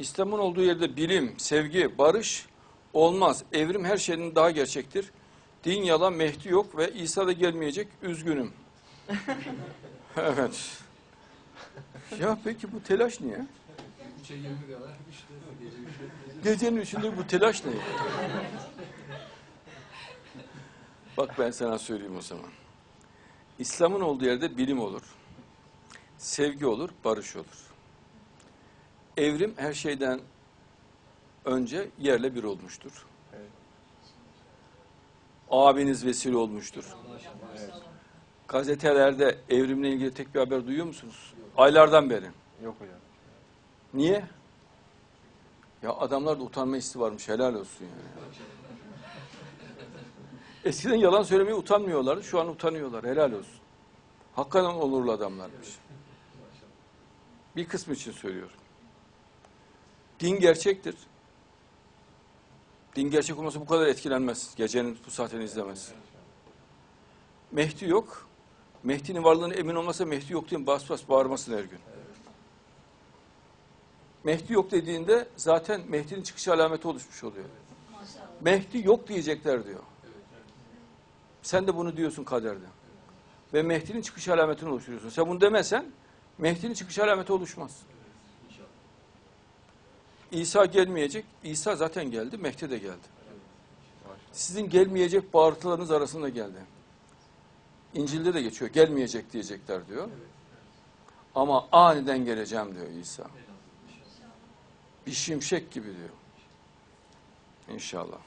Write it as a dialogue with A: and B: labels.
A: İslam'ın olduğu yerde bilim, sevgi, barış olmaz. Evrim her şeyden daha gerçektir. Din yalan, Mehdi yok ve İsa da gelmeyecek. Üzgünüm. evet. Ya peki bu telaş niye? Gecenin üçünde bu telaş ne? Bak ben sana söyleyeyim o zaman. İslam'ın olduğu yerde bilim olur. Sevgi olur, barış olur. Evrim her şeyden önce yerle bir olmuştur. Abiniz vesile olmuştur. Gazetelerde evrimle ilgili tek bir haber duyuyor musunuz? Aylardan beri.
B: Yok hocam.
A: Niye? Ya adamlarda utanma hissi varmış helal olsun yani. Eskiden yalan söylemeye utanmıyorlardı şu an utanıyorlar helal olsun. Hakikaten onurlu adamlarmış. Bir kısmı için söylüyorum. Din gerçektir. Din gerçek olmasa bu kadar etkilenmez. Gecenin bu saatini izlemez. Mehdi yok. Mehdi'nin varlığına emin olmasa Mehdi yok diye bas bas bağırmasın her gün. Mehdi yok dediğinde zaten Mehdi'nin çıkış alameti oluşmuş oluyor. Mehdi yok diyecekler diyor. Sen de bunu diyorsun kaderde. Ve Mehdi'nin çıkış alametini oluşturuyorsun. Sen bunu demesen Mehdi'nin çıkış alameti oluşmaz. İsa gelmeyecek. İsa zaten geldi. Mehdi de geldi. Sizin gelmeyecek bağırtılarınız arasında geldi. İncil'de de geçiyor. Gelmeyecek diyecekler diyor. Ama aniden geleceğim diyor İsa. Bir şimşek gibi diyor. İnşallah.